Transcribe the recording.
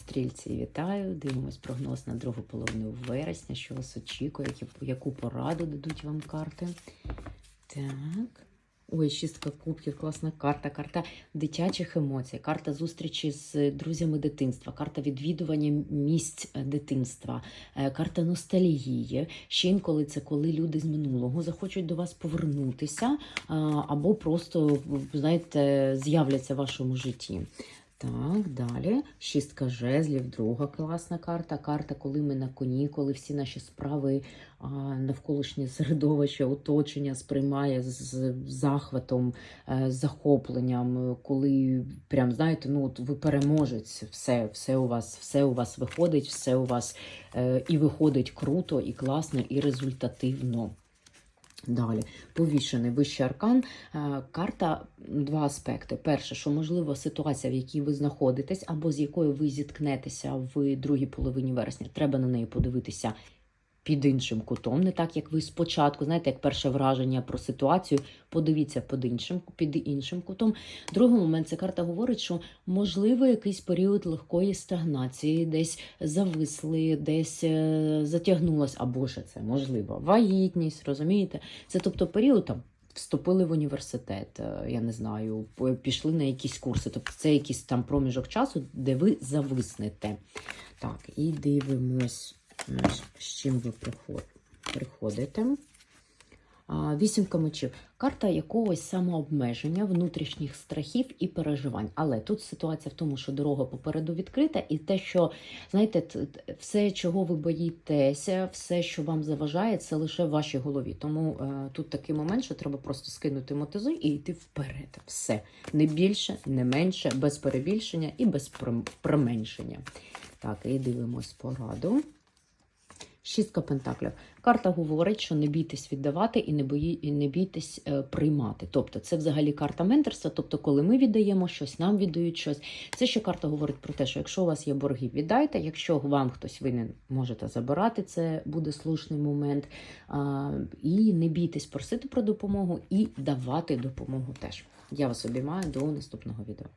Стрільці, вітаю! Дивимось прогноз на другу половину вересня, що вас очікує, яку пораду дадуть вам карти. Так. Ой, шістка кубків, класна карта, карта дитячих емоцій, карта зустрічі з друзями дитинства, карта відвідування місць дитинства, е, карта ностальгії. Ще інколи це коли люди з минулого захочуть до вас повернутися, або просто, знаєте, з'являться в вашому житті. Так, далі. Шістка жезлів, друга класна карта. Карта, коли ми на коні, коли всі наші справи навколишнє середовище, оточення сприймає з захватом, е, захопленням, е, коли прям знаєте, ну от ви переможець, все, все у вас, все у вас виходить, все у вас е, і виходить круто, і класно, і результативно. Далі, повішений вищий аркан. Е, Карта два аспекти. Перше, що можливо ситуація, в якій ви знаходитесь, або з якою ви зіткнетеся в другій половині вересня, треба на неї подивитися під іншим кутом, не так як ви спочатку, знаєте, як перше враження про ситуацію, подивіться під іншим, під іншим кутом. Другий момент ця карта говорить, що можливо якийсь період легкої стагнації, десь зависли, десь е, затягнулась, або ще це можливо вагітність, розумієте? Це тобто період там. Вступили в університет, е, я не знаю, пішли на якісь курси. Тобто це якийсь там проміжок часу, де ви зависнете. Так, і дивимось, е, з чим ви приходите. Вісімка мечів. Карта якогось самообмеження, внутрішніх страхів і переживань. Але тут ситуація в тому, що дорога попереду відкрита, і те, що знаєте, все, чого ви боїтеся, все, що вам заважає, це лише в вашій голові. Тому е, тут такий момент, що треба просто скинути мотизи і йти вперед. Все не більше, не менше, без перебільшення і без применшення. Так, і дивимось пораду. Шістка пентаклів. Карта говорить, що не бійтесь віддавати і не бої, і не бійтесь е, приймати. Тобто, це взагалі карта менторства. Тобто, коли ми віддаємо щось, нам віддають щось. Це ще карта говорить про те, що якщо у вас є борги, віддайте. Якщо вам хтось винен, можете забирати, це буде слушний момент. А, і не бійтесь просити про допомогу і давати допомогу теж. Я вас обіймаю до наступного відео.